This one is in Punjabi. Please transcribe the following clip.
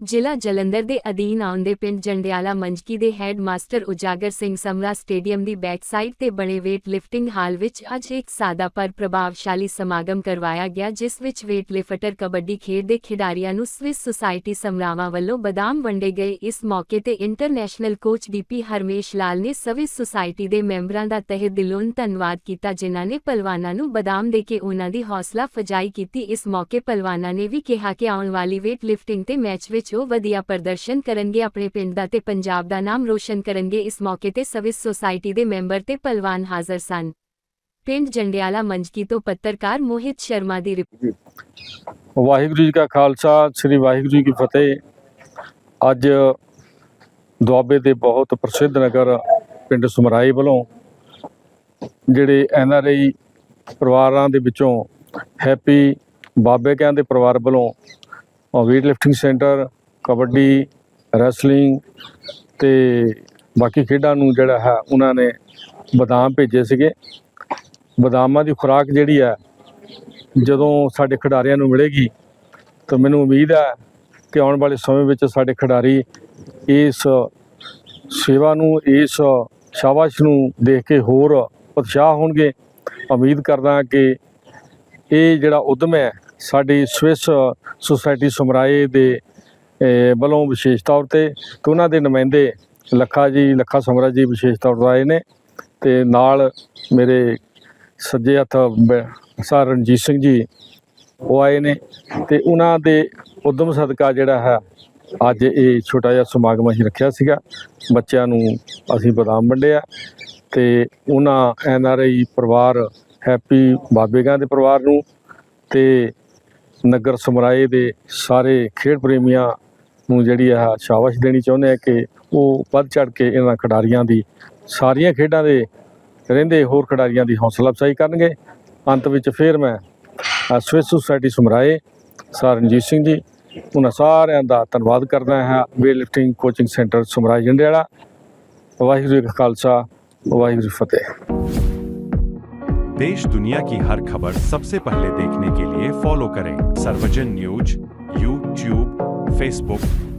ਜ਼ਿਲ੍ਹਾ ਜਲੰਧਰ ਦੇ ਅਧੀਨ ਆਉਂਦੇ ਪਿੰਡ ਜੰਡਿਆਲਾ ਮੰਜਕੀ ਦੇ head master Ujagar Singh Samra stadium ਦੀ ਬੈਕਸਾਈਡ ਤੇ ਬਣੇ weight lifting ਹਾਲ ਵਿੱਚ ਅੱਜ ਇੱਕ ਸਾਦਾ ਪਰ ਪ੍ਰਭਾਵਸ਼ਾਲੀ ਸਮਾਗਮ ਕਰਵਾਇਆ ਗਿਆ, ਜਿਸ ਵਿੱਚ weight ਲਿਫਟਰ ਕਬੱਡੀ ਖੇਡ ਦੇ ਖਿਡਾਰੀਆਂ ਨੂੰ ਸਵਿਸ ਸੁਸਾਇਟੀ ਸਮਰਾਵਾਂ ਵੱਲੋਂ ਬਦਾਮ ਵੰਡੇ ਗਏ। ਇਸ ਮੌਕੇ ਤੇ international coach DP Harmesh Lal ਨੇ ਸਵਿਸ ਸੁਸਾਇਟੀ ਦੇ ਮੈਂਬਰਾਂ ਦਾ ਤਹਿ ਦਿਲੋਂ ਧੰਨਵਾਦ ਕੀਤਾ, ਜਿਨ੍ਹਾਂ ਨੇ ਪਹਿਲਵਾਨਾਂ ਨੂੰ ਬਦਾਮ ਦੇ ਕੇ ਉਹਨਾਂ ਦੀ ਹੌਸਲਾ ਫਜਾਈ ਕੀਤੀ। ਇਸ ਮੌਕੇ ਪਹਿਲਵਾਨਾਂ ਨੇ ਵੀ ਕਿਹਾ ਕਿ ਆਉਣ ਵਾਲੀ weight lifting ਤੇ ਮੈਚ ਵਿੱਚ ਜੋ ਵਧੀਆ ਪ੍ਰਦਰਸ਼ਨ ਕਰਨਗੇ, ਆਪਣੇ ਪਿੰਡ ਦਾ ਤੇ ਪੰਜਾਬ ਦਾ ਨਾਮ ਰੋਸ਼ਨ ਕਰਨਗੇ। ਇਸ ਮੌਕੇ ਤੇ ਸਵਿਸ ਸੁਸਾਇਟੀ ਦੇ ਮੈਂਬਰ ਤੇ ਪਹਿਲਵਾਨ ਹਾਜ਼ਰ ਸਨ। ਪਿੰਡ ਜੰਡਿਆਲਾ ਮੰਜਕੀ ਤੋਂ ਪੱਤਰਕਾਰ ਮੋਹਿਤ ਸ਼ਰਮਾ ਦੀ ਰਿਪੋਰਟ ਵਾਹਿਗੁਰੂ ਜੀ ਕਾ ਖਾਲਸਾ, ਸ੍ਰੀ ਵਾਹਿਗੁਰੂ ਜੀ ਕੀ ਫਤਿਹ। ਅੱਜ ਦੁਆਬੇ ਦੇ ਬਹੁਤ ਪ੍ਰਸਿੱਧ ਨਗਰ ਪਿੰਡ ਸਮਰਾਈ ਵੱਲੋਂ ਜਿਹੜੇ ਐਨ ਆਰ ਆਈ ਪਰਿਵਾਰਾਂ ਦੇ ਵਿੱਚੋਂ ਹੈਪੀ ਬਾਬੇ ਕਹਿਣ ਦੇ ਪਰਿਵਾਰ ਵੱਲੋਂ weight lifting centre kabaddi wrestling ਤੇ ਬਾਕੀ ਖੇਡਾਂ ਨੂੰ ਜਿਹੜਾ ਹੈ ਉਹਨਾਂ ਨੇ ਬਦਾਮ ਭੇਜੇ ਸੀਗੇ। ਬਦਾਮਾਂ ਦੀ ਖੁਰਾਕ ਜਿਹੜੀ ਹੈ, ਜਦੋਂ ਸਾਡੇ ਖਿਡਾਰੀਆਂ ਨੂੰ ਮਿਲੇਗੀ, ਤਾਂ ਮੈਨੂੰ ਉਮੀਦ ਹੈ ਕਿ ਆਉਣ ਵਾਲੇ ਸਮੇਂ ਵਿੱਚ ਸਾਡੇ ਖਿਡਾਰੀ ਇਸ ਸੇਵਾ ਨੂੰ, ਇਸ ਸ਼ਾਬਾਸ਼ ਨੂੰ ਦੇਖ ਕੇ ਹੋਰ ਉਤਸ਼ਾਹ ਹੋਣਗੇ। ਉਮੀਦ ਕਰਦਾ ਕਿ ਇਹ ਜਿਹੜਾ ਉਦਮ ਹੈ, ਸਾਡੀ ਸਵਿਸ ਸੁਸਾਇਟੀ ਸਮਰਾਏ ਦੇ ਵੱਲੋਂ ਵਿਸ਼ੇਸ਼ ਤੌਰ ਤੇ ਤੇ ਉਹਨਾਂ ਦੇ ਨੁਮਾਇੰਦੇ ਲੱਖਾ ਜੀ, ਲੱਖਾ ਸਮਰਾ ਜੀ ਵਿਸ਼ੇਸ਼ ਤੌਰ ਤੇ ਆਏ ਨੇ ਤੇ ਨਾਲ ਮੇਰੇ ਸੱਜੇ ਹੱਥ ਬ- ਸਰ ਰਣਜੀਤ ਸਿੰਘ ਜੀ ਉਹ ਆਏ ਨੇ ਤੇ ਉਹਨਾਂ ਦੇ ਉਦਮ ਸਦਕਾ ਜਿਹੜਾ ਹੈ, ਅੱਜ ਇਹ ਛੋਟਾ ਜਿਹਾ ਸਮਾਗਮ ਅਸੀਂ ਰੱਖਿਆ ਸੀਗਾ। ਬੱਚਿਆਂ ਨੂੰ ਅਸੀਂ ਬਦਾਮ ਵੰਡਿਆ ਤੇ ਉਹਨਾਂ ਐਨ ਆਰ ਆਈ ਪਰਿਵਾਰ, ਹੈਪੀ ਬਾਬੇਗਾਂ ਦੇ ਪਰਿਵਾਰ ਨੂੰ ਤੇ ਨਗਰ ਸਮਰਾਏ ਦੇ ਸਾਰੇ ਖੇਡ ਪ੍ਰੇਮੀਆਂ ਨੂੰ ਜਿਹੜੀ ਆ ਸ਼ਾਬਾਸ਼ ਦੇਣੀ ਚਾਹੁੰਦੇ ਆ ਕਿ ਉਹ ਵੱਧ ਚੜ ਕੇ ਇਹਨਾਂ ਖਿਡਾਰੀਆਂ ਦੀ ਸਾਰੀਆਂ ਖੇਡਾਂ ਦੇ ਰਹਿੰਦੇ ਹੋਰ ਖਿਡਾਰੀਆਂ ਦੀ ਹੌਸਲਾ ਅਫਜ਼ਾਈ ਕਰਨਗੇ ਅੰਤ ਵਿੱਚ ਫਿਰ ਮੈਂ ਅ, Swiss society Samrai sir Ranjit Singh ji ਉਹਨਾਂ ਸਾਰਿਆਂ ਦਾ ਧੰਨਵਾਦ ਕਰਦਾ ਹਾਂ weight lifting coaching centre Samrai Jandiala Waheguru ji ਕਾ ਖਾਲਸਾ ਵਾਹਿਗੁਰੂ ਜੀ ਕੀ ਫਤਿਹ देश दुनिया की हर खबर सबसे पहले देखने के लिए फॉलो करें Sarvajan news YouTube Facebook